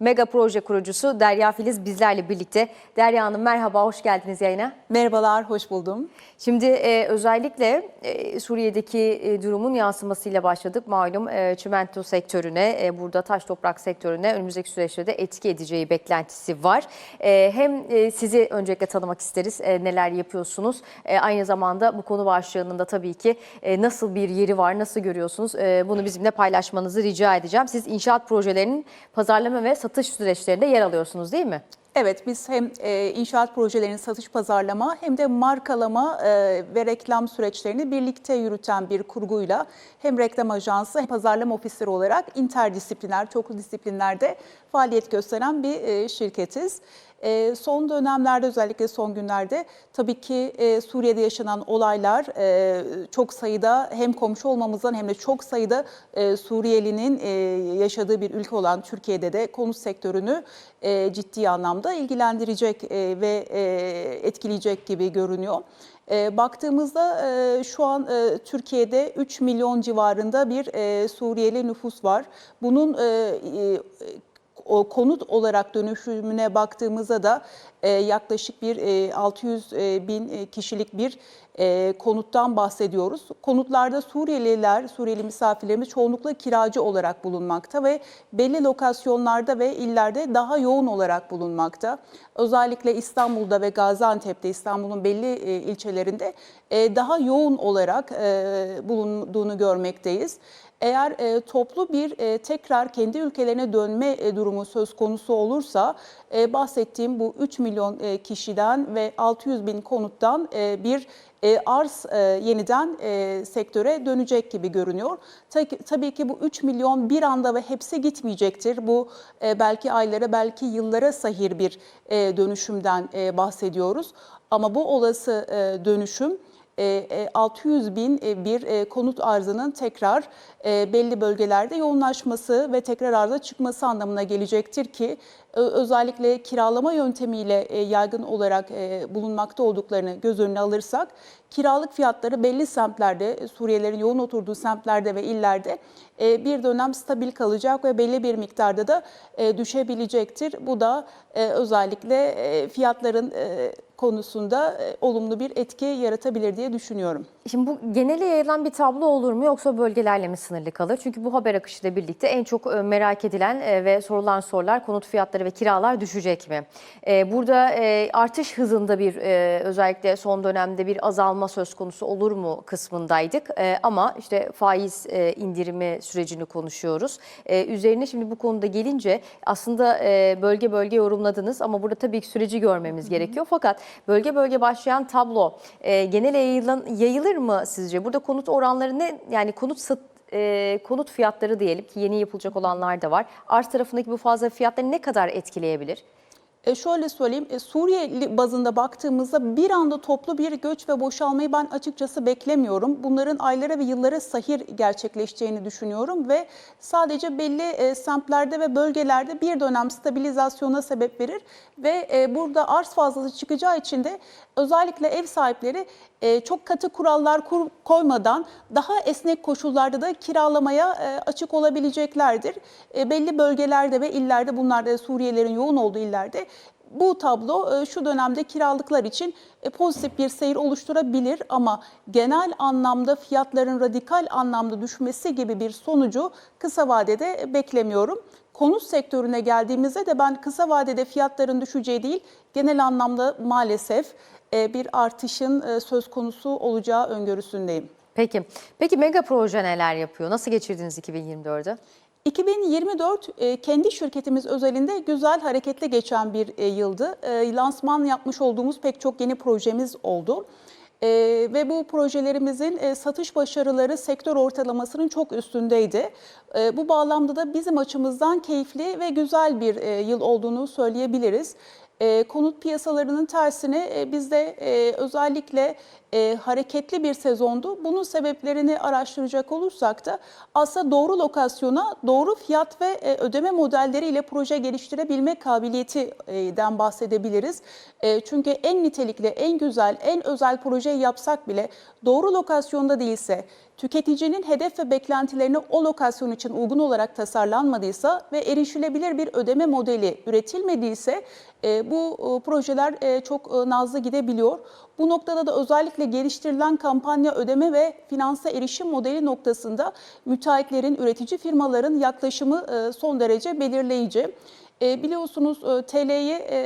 Mega proje kurucusu Derya Filiz bizlerle birlikte. Derya Hanım merhaba, hoş geldiniz yayına. Merhabalar, hoş buldum. Şimdi e, özellikle e, Suriye'deki e, durumun yansımasıyla başladık. Malum e, çimento sektörüne, e, burada taş toprak sektörüne önümüzdeki süreçte de etki edeceği beklentisi var. E, hem e, sizi öncelikle tanımak isteriz, e, neler yapıyorsunuz. E, aynı zamanda bu konu başlığının da tabii ki e, nasıl bir yeri var, nasıl görüyorsunuz e, bunu bizimle paylaşmanızı rica edeceğim. Siz inşaat projelerinin pazarlama ve satış süreçlerinde yer alıyorsunuz değil mi? Evet, biz hem e, inşaat projelerinin satış pazarlama hem de markalama e, ve reklam süreçlerini birlikte yürüten bir kurguyla hem reklam ajansı hem pazarlama ofisleri olarak interdisipliner, çoklu disiplinlerde faaliyet gösteren bir e, şirketiz. E, son dönemlerde özellikle son günlerde tabii ki e, Suriye'de yaşanan olaylar e, çok sayıda hem komşu olmamızdan hem de çok sayıda e, Suriyelinin e, yaşadığı bir ülke olan Türkiye'de de konut sektörünü e, ciddi anlamda ilgilendirecek e, ve e, etkileyecek gibi görünüyor. E, baktığımızda e, şu an e, Türkiye'de 3 milyon civarında bir e, Suriyeli nüfus var. Bunun e, e, o konut olarak dönüşümüne baktığımızda da e, yaklaşık bir e, 600 e, bin e, kişilik bir e, konuttan bahsediyoruz. Konutlarda Suriyeliler, Suriyeli misafirlerimiz çoğunlukla kiracı olarak bulunmakta ve belli lokasyonlarda ve illerde daha yoğun olarak bulunmakta. Özellikle İstanbul'da ve Gaziantep'te, İstanbul'un belli e, ilçelerinde e, daha yoğun olarak e, bulunduğunu görmekteyiz. Eğer e, toplu bir e, tekrar kendi ülkelerine dönme e, durumu söz konusu olursa e, bahsettiğim bu 3 milyon e, kişiden ve 600 bin konuttan e, bir e, arz e, yeniden e, sektöre dönecek gibi görünüyor. Ta- Tabii ki bu 3 milyon bir anda ve hepsi gitmeyecektir. Bu e, belki aylara belki yıllara sahir bir e, dönüşümden e, bahsediyoruz. Ama bu olası e, dönüşüm 600 bin e, bir e, konut arzının tekrar e, belli bölgelerde yoğunlaşması ve tekrar arza çıkması anlamına gelecektir ki özellikle kiralama yöntemiyle e, yaygın olarak e, bulunmakta olduklarını göz önüne alırsak kiralık fiyatları belli semtlerde e, Suriyelilerin yoğun oturduğu semtlerde ve illerde e, bir dönem stabil kalacak ve belli bir miktarda da e, düşebilecektir. Bu da e, özellikle e, fiyatların e, konusunda e, olumlu bir etki yaratabilir diye düşünüyorum. Şimdi bu genele yayılan bir tablo olur mu yoksa bölgelerle mi sınırlı kalır? Çünkü bu haber akışıyla birlikte en çok e, merak edilen e, ve sorulan sorular konut fiyatları ve kiralar düşecek mi? Burada artış hızında bir özellikle son dönemde bir azalma söz konusu olur mu kısmındaydık. Ama işte faiz indirimi sürecini konuşuyoruz. Üzerine şimdi bu konuda gelince aslında bölge bölge yorumladınız ama burada tabii ki süreci görmemiz gerekiyor. Fakat bölge bölge başlayan tablo e, genele yayılan, yayılır mı sizce? Burada konut oranları ne? Yani konut sat, e, konut fiyatları diyelim ki yeni yapılacak olanlar da var. Arz tarafındaki bu fazla fiyatları ne kadar etkileyebilir? E şöyle söyleyeyim, e, Suriye bazında baktığımızda bir anda toplu bir göç ve boşalmayı ben açıkçası beklemiyorum. Bunların aylara ve yıllara sahir gerçekleşeceğini düşünüyorum ve sadece belli e, semtlerde ve bölgelerde bir dönem stabilizasyona sebep verir ve e, burada arz fazlası çıkacağı için de özellikle ev sahipleri e, çok katı kurallar kur- koymadan daha esnek koşullarda da kiralamaya e, açık olabileceklerdir. E, belli bölgelerde ve illerde bunlar da Suriyelilerin yoğun olduğu illerde bu tablo e, şu dönemde kiralıklar için e, pozitif bir seyir oluşturabilir ama genel anlamda fiyatların radikal anlamda düşmesi gibi bir sonucu kısa vadede beklemiyorum. Konut sektörüne geldiğimizde de ben kısa vadede fiyatların düşeceği değil, genel anlamda maalesef e, bir artışın e, söz konusu olacağı öngörüsündeyim. Peki. Peki mega proje neler yapıyor? Nasıl geçirdiniz 2024'ü? 2024 e, kendi şirketimiz özelinde güzel hareketli geçen bir e, yıldı. E, Lansman yapmış olduğumuz pek çok yeni projemiz oldu. E, Ve bu projelerimizin e, satış başarıları sektör ortalamasının çok üstündeydi. E, Bu bağlamda da bizim açımızdan keyifli ve güzel bir e, yıl olduğunu söyleyebiliriz. E, konut piyasalarının tersine e, bizde e, özellikle hareketli bir sezondu. Bunun sebeplerini araştıracak olursak da aslında doğru lokasyona, doğru fiyat ve ödeme modelleriyle proje geliştirebilme kabiliyetinden bahsedebiliriz. Çünkü en nitelikli, en güzel, en özel projeyi yapsak bile doğru lokasyonda değilse, tüketicinin hedef ve beklentilerini o lokasyon için uygun olarak tasarlanmadıysa ve erişilebilir bir ödeme modeli üretilmediyse e, bu e, projeler e, çok nazlı gidebiliyor. Bu noktada da özellikle geliştirilen kampanya ödeme ve finanse erişim modeli noktasında müteahhitlerin, üretici firmaların yaklaşımı son derece belirleyici. E, biliyorsunuz e, TL'ye e,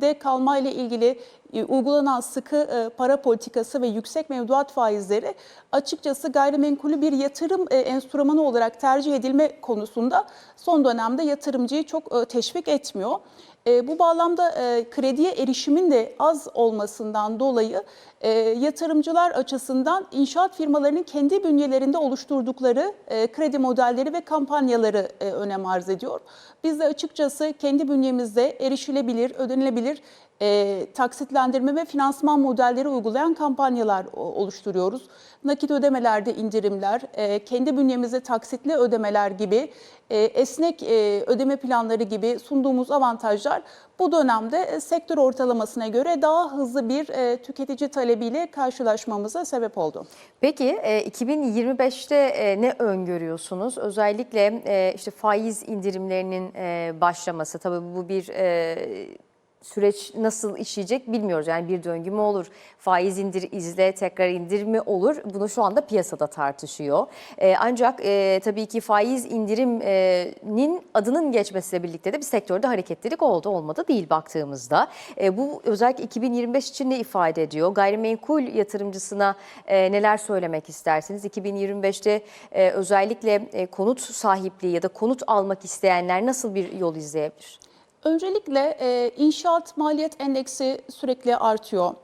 de kalma ile ilgili e, uygulanan sıkı e, para politikası ve yüksek mevduat faizleri açıkçası gayrimenkulü bir yatırım e, enstrümanı olarak tercih edilme konusunda son dönemde yatırımcıyı çok e, teşvik etmiyor. E, bu bağlamda e, krediye erişimin de az olmasından dolayı e, yatırımcılar açısından inşaat firmalarının kendi bünyelerinde oluşturdukları e, kredi modelleri ve kampanyaları e, önem arz ediyor. Biz de açıkçası kendi bünyemizde erişilebilir, ödenilebilir e, taksitlendirme ve finansman modelleri uygulayan kampanyalar oluşturuyoruz. Nakit ödemelerde indirimler, e, kendi bünyemizde taksitli ödemeler gibi, e, esnek e, ödeme planları gibi sunduğumuz avantajlar bu dönemde e, sektör ortalamasına göre daha hızlı bir e, tüketici talebiyle karşılaşmamıza sebep oldu. Peki e, 2025'te e, ne öngörüyorsunuz? Özellikle e, işte faiz indirimlerinin e, başlaması. Tabii bu bir e, süreç nasıl işleyecek bilmiyoruz. Yani bir döngü mü olur? Faiz indir, izle, tekrar indir mi olur? Bunu şu anda piyasada tartışıyor. E, ancak e, tabii ki faiz indiriminin adının geçmesiyle birlikte de bir sektörde hareketlilik oldu. Olmadı değil baktığımızda. E, bu özellikle 2025 için ne ifade ediyor? Gayrimenkul yatırımcısına e, neler söylemek istersiniz? 2025'te e, özellikle e, konut sahipliği ya da konut almak isteyenler nasıl bir yol izleyebilir? Öncelikle e, inşaat maliyet endeksi sürekli artıyor.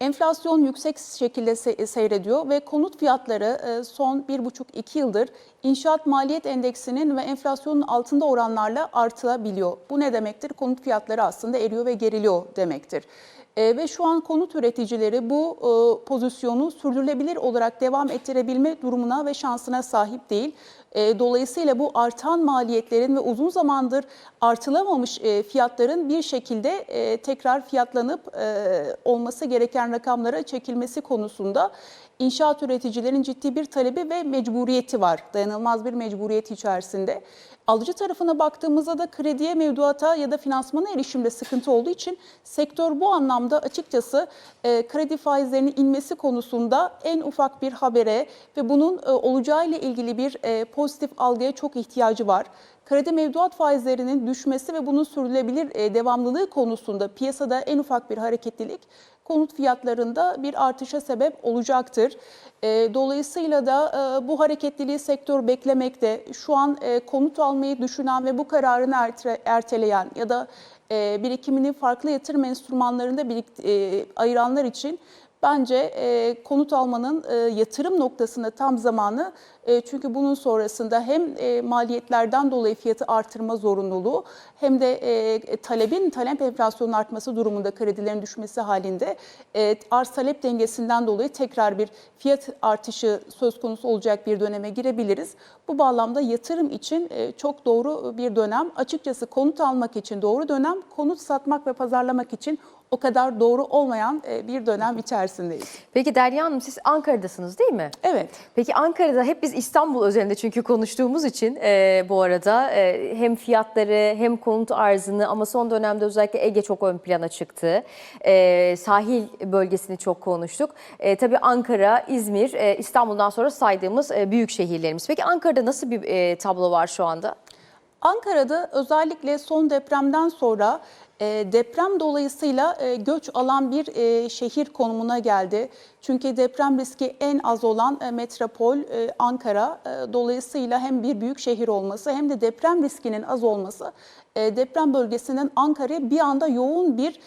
Enflasyon yüksek şekilde se- seyrediyor ve konut fiyatları e, son 1,5-2 yıldır inşaat maliyet endeksinin ve enflasyonun altında oranlarla artabiliyor. Bu ne demektir? Konut fiyatları aslında eriyor ve geriliyor demektir. E, ve şu an konut üreticileri bu e, pozisyonu sürdürülebilir olarak devam ettirebilme durumuna ve şansına sahip değil. E, dolayısıyla bu artan maliyetlerin ve uzun zamandır artılamamış e, fiyatların bir şekilde e, tekrar fiyatlanıp e, olması gereken rakamlara çekilmesi konusunda inşaat üreticilerin ciddi bir talebi ve mecburiyeti var. Dayanılmaz bir mecburiyet içerisinde. Alıcı tarafına baktığımızda da krediye, mevduata ya da finansmana erişimde sıkıntı olduğu için sektör bu anlamda açıkçası e, kredi faizlerinin inmesi konusunda en ufak bir habere ve bunun e, olacağıyla ilgili bir e, pozitif algıya çok ihtiyacı var. Kredi mevduat faizlerinin düşmesi ve bunun sürdürülebilir e, devamlılığı konusunda piyasada en ufak bir hareketlilik konut fiyatlarında bir artışa sebep olacaktır. E, Dolayısıyla da e, bu hareketliliği sektör beklemekte. Şu an konut almayı düşünen ve bu kararını erte- erteleyen ya da birikimini farklı yatırım enstrümanlarında birik- ayıranlar için Bence konut almanın yatırım noktasında tam zamanı e, çünkü bunun sonrasında hem e, maliyetlerden dolayı fiyatı artırma zorunluluğu hem de e, talebin talep enflasyonun artması durumunda kredilerin düşmesi halinde e, arz talep dengesinden dolayı tekrar bir fiyat artışı söz konusu olacak bir döneme girebiliriz. Bu bağlamda yatırım için e, çok doğru bir dönem. Açıkçası konut almak için doğru dönem, konut satmak ve pazarlamak için o kadar doğru olmayan bir dönem içerisindeyiz. Peki Derya Hanım siz Ankara'dasınız değil mi? Evet. Peki Ankara'da hep biz İstanbul özelinde çünkü konuştuğumuz için e, bu arada e, hem fiyatları hem konut arzını ama son dönemde özellikle Ege çok ön plana çıktı. E, sahil bölgesini çok konuştuk. E, tabii Ankara, İzmir, e, İstanbul'dan sonra saydığımız e, büyük şehirlerimiz. Peki Ankara'da nasıl bir e, tablo var şu anda? Ankara'da özellikle son depremden sonra e, deprem dolayısıyla e, göç alan bir e, şehir konumuna geldi. Çünkü deprem riski en az olan e, metropol e, Ankara. E, dolayısıyla hem bir büyük şehir olması hem de deprem riskinin az olması deprem bölgesinden Ankara'ya bir anda yoğun bir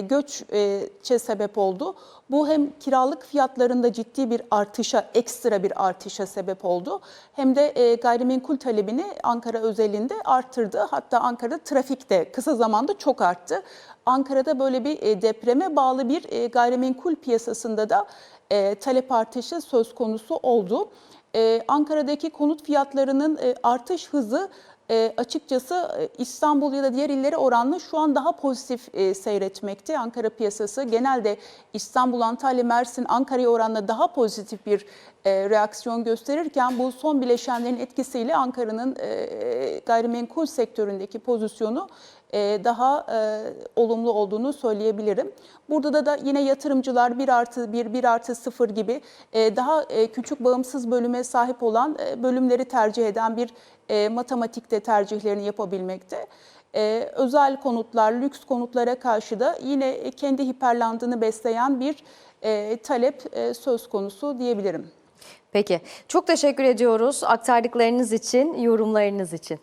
göçe sebep oldu. Bu hem kiralık fiyatlarında ciddi bir artışa, ekstra bir artışa sebep oldu. Hem de gayrimenkul talebini Ankara özelinde arttırdı. Hatta Ankara'da trafik de kısa zamanda çok arttı. Ankara'da böyle bir depreme bağlı bir gayrimenkul piyasasında da e, talep artışı söz konusu oldu. E, Ankara'daki konut fiyatlarının e, artış hızı e, açıkçası e, İstanbul ya da diğer illere oranla şu an daha pozitif e, seyretmekte. Ankara piyasası genelde İstanbul, Antalya, Mersin, Ankara'ya oranla daha pozitif bir e, reaksiyon gösterirken bu son bileşenlerin etkisiyle Ankara'nın e, gayrimenkul sektöründeki pozisyonu e, daha e, olumlu olduğunu söyleyebilirim. Burada da, da yine yatırımcılar 1 artı 1, 1 artı 0 gibi e, daha e, küçük bağımsız bölüme sahip olan e, bölümleri tercih eden bir e, matematikte tercihlerini yapabilmekte. E, özel konutlar, lüks konutlara karşı da yine kendi hiperlandını besleyen bir e, talep e, söz konusu diyebilirim. Peki. Çok teşekkür ediyoruz aktardıklarınız için, yorumlarınız için.